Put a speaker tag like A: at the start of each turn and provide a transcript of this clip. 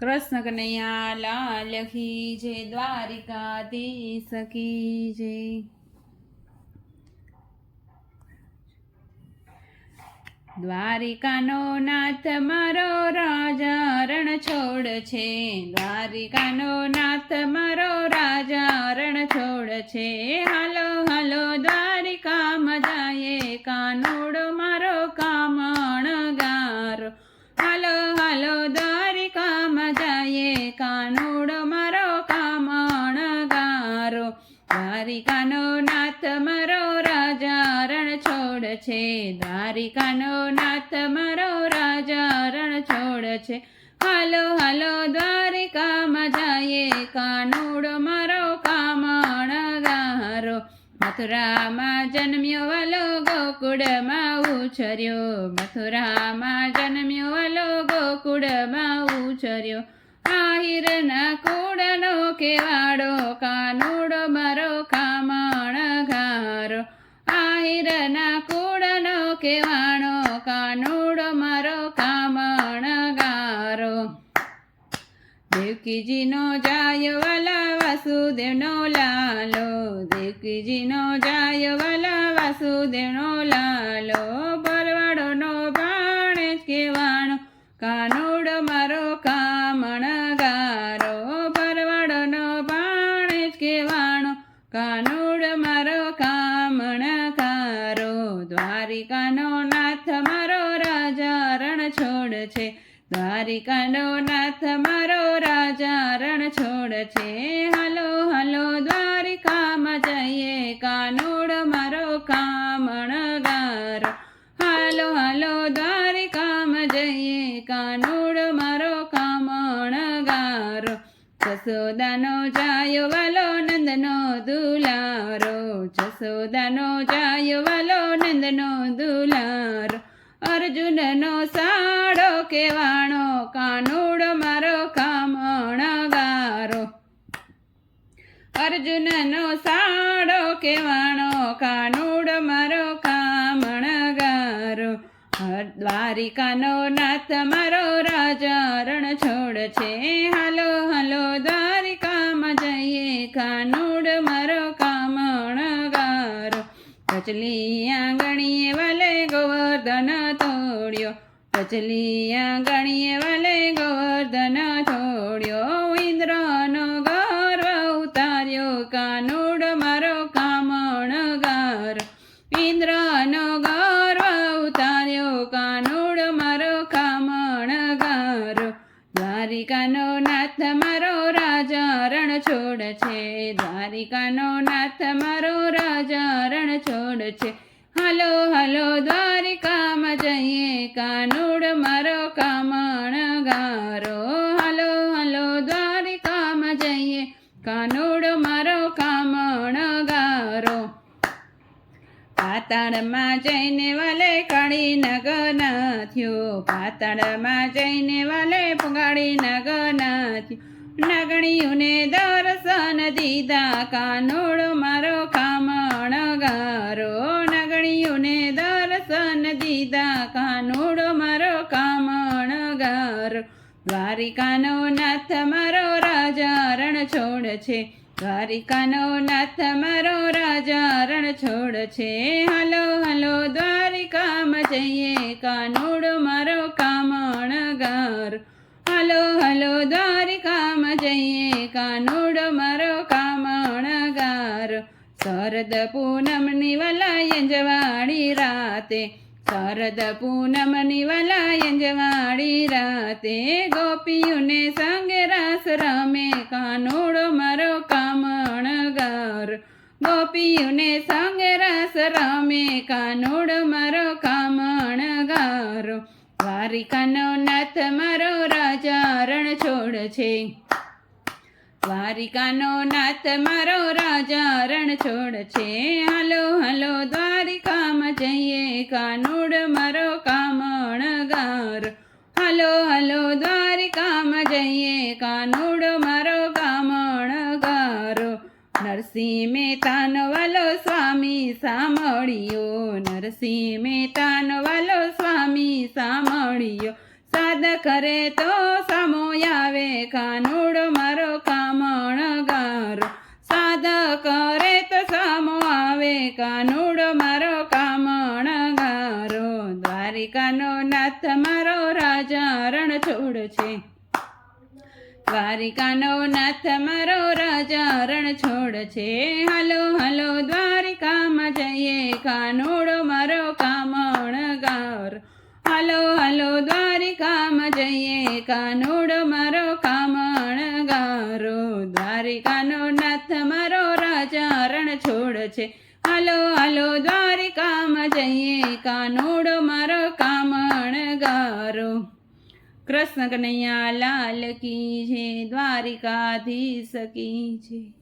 A: કૃષ્ણ કનૈયા લાલ કી જય દ્વારિકાધીશ કી જય દ્વારિકાનો નાથ મારો રાજા રણ છોડ છે. દ્વારિકાનો નાથ મારો રાજા રણ છોડ છે. હાલો હાલો દ્વારિકા મજાએ કાનુડો મારો કામણ ગારો. દ્વારિકાનો નાથ મારો રાજા રણ છોડ છે. દ્વારિકાનો નાથ મારો રાજા રણ છોડ છે. હાલો હાલો, દ્વારિકામાં જાય કાનુડો મારો કામણ ગારો. મથુરામાં જન્મ્યો વાલો ગોકુળમાં ઉછર્યો. મથુરામાં જન્મ્યો વાલો ગોકુળમાં ઉછર્યો. આહિરના કુળનો કેવાડો, કાનુડો મારો, કામણ ઘારો. આહિરના કુળનો કેવાણો, કાનુડો મારો, કામણ ગારો દેવકીજીનો જાય વાલા વાસુદેવનો લાલો. દેવકીજીનો જાય વાલા વાસુદેવનો લાલો. પરવાડોનો ભાણે કેવાણો કહેવાણો દ્વારિકાનો નાથ મારો રાજા રણ છોડ છે. દ્વારિકાનો નાથ મારો રાજા રણ છોડ છે. જસોદાનો જાયો વાલો નંદનો દુલારો. જસોદાનો જાયો વાલો નંદનો દુલારો. અર્જુનનો સાડો કેવાણો, કાનુડ મારો કામણ ગારો અર્જુનનો સાડો કેવાણો, કાનુડ દ્વારિકાનો નાથ, મારો રાજા રણ છોડ છે. હાલો હાલો, દ્વારિકામાં જઈએ. કાનુડ મારો કામણ ગારો. કચલી આંગણીએ વાલે ગોવર્ધન તોડ્યો. કચલી આંગણીએ દ્વારિકાનો નાથ, મારો રાજા રણ છોડ છે. હાલો હાલો, દ્વારિકામાં જઈએ, કાનુડ મારો કામણ ગારો હાલો હાલો, દ્વારિકામાં જઈએ, કાનુડ મારો કામણ ગારો પાતાળમાં જઈને વાલે કાળી નગના થયો પાતાળમાં જઈને વાલે પુગાડી નગના થયો નગણીઓને દર્શન દીધા. કાનોડ મારો ખામણ ગારો. નગણીઓને દર્શન દીધા. કાનોડ મારો ખામણ ગારો. દ્વારિકાનો નાથ મારો રાજા રણ છોડ છે. દ્વારિકાનો નાથ મારો રાજા રણ છોડ છે. હલો હલો, દ્વારિકામાં જઈએ. કાનોડ મારો કામણ ગાર. હાલો, હલો દ્વારિકામાં જઈએ કાનુડ મારો કામણ ગાર શરદ પૂનમની વલાયંજવાળી રાતે. શરદ પૂનમની વલાયંજવાળી રાતે. ગોપીઓને સંગે રાસ રમે કાનુડો મારો કામણ ગાર ગોપીઓને સંગે રાસ રમે કાનુડ મારો કામણ વારિકાનો નાથ મારો રાજા રણ છોડ છે. દ્વારિકાનો નાથ, મારો રાજા રણ છોડ છે. હાલો હાલો, દ્વારિકામાં જઈએ. કાનુડ, મારો કામણગાર. હાલો હાલો, દ્વારિકામાં જઈએ. કાનુડ, મારો કામણગાર. નરસિંહ મહેતાનો વાલો સ્વામી સાંભળ્યો. નરસિંહ મહેતાનો વાલો સ્વામી સાંભળ્યો. સાદ કરે તો સામો આવે. કાનુડ, મારો કામણગારો કાનુડો મારો કામણગારો, દ્વારિકાનો નાથ મારો રાજા છોડ છે. દ્વારિકાનો નાથ મારો રાજા છોડ છે. હાલો હાલો, દ્વારિકામાં જઈએ. કાનુડ મારો કામણગાર. હાલો હાલો, દ્વારિકામાં જઈએ. કાનુડ મારો કામણગારો. દ્વારિકાનો નાથ મારો રાજા રણ છોડ છે. હાલો હાલો, દ્વારિકામાં જઈએ, કાનોડો મારો કામણગારો. કૃષ્ણ કનૈયા લાલ કી છે, દ્વારિકાધીશ કી છે.